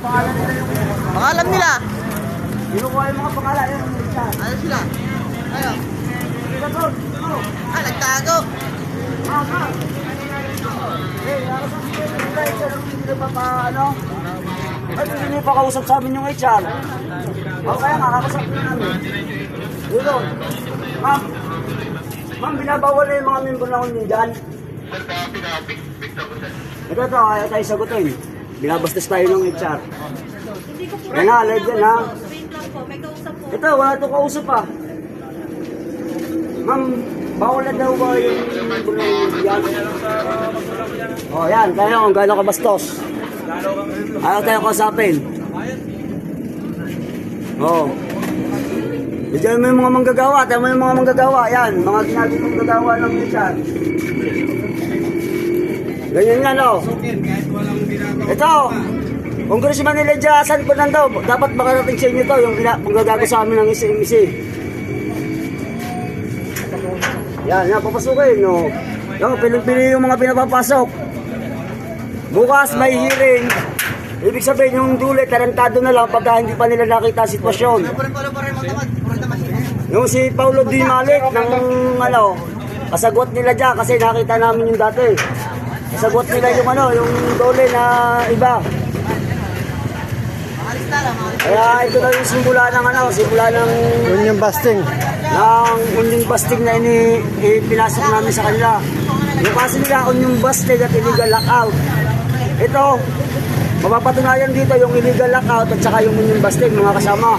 Pangalan nila yung Baka alam nila. Kinukuha yung mga pangalan. Yan. Ano sila? Ano? Ito. Ah, nagtago. Ah, ah. Eh, ako sa mga nila, HR, hindi pa pa, ano? Ay, hindi pa kausap sa amin yung HR. O kaya nga, kakasap na namin. Dito. Ma'am, ma'am, binabawal na yung mga member na union dyan. Ito, ito, ayaw tayo sagutin. Binabastos tayo ng HR. Hindi ko po. Yan na, live yan, ha? Ito, wala itong kausap pa. Ma'am, bawal na daw ba yung bulong yan? O, yan, kaya kung gano'n ka bastos. Ayaw tayo kausapin. O. Diyan mo yung mga manggagawa, tayo mo yung mga manggagawa, yan, mga ginagawa manggagawa ng Richard. Ganyan yan, o. Ito, Congressman ni Ledia San Fernando, dapat makarating sa inyo to, yung manggagago sa amin ng isi-isi. Yan, yan, papasukin, no. Yung, piling-pili yung mga pinapapasok. Bukas may hearing. Ibig sabihin yung dulit, tarantado na lang pagka hindi pa nila nakita ang sitwasyon. Yung si Paulo Di Malik ng ano, kasagot nila dyan kasi nakita namin yung dati. Kasagot nila yung ano, yung dole na iba. Kaya ito na yung simula ng ano, simula ng yung busting. ng unyong busting na ini ipinasok namin sa kanila. Yung kasi nila unyong busting at illegal lockout. Ito, mapapatunayan dito yung illegal lockout at saka yung unyong busting mga kasama.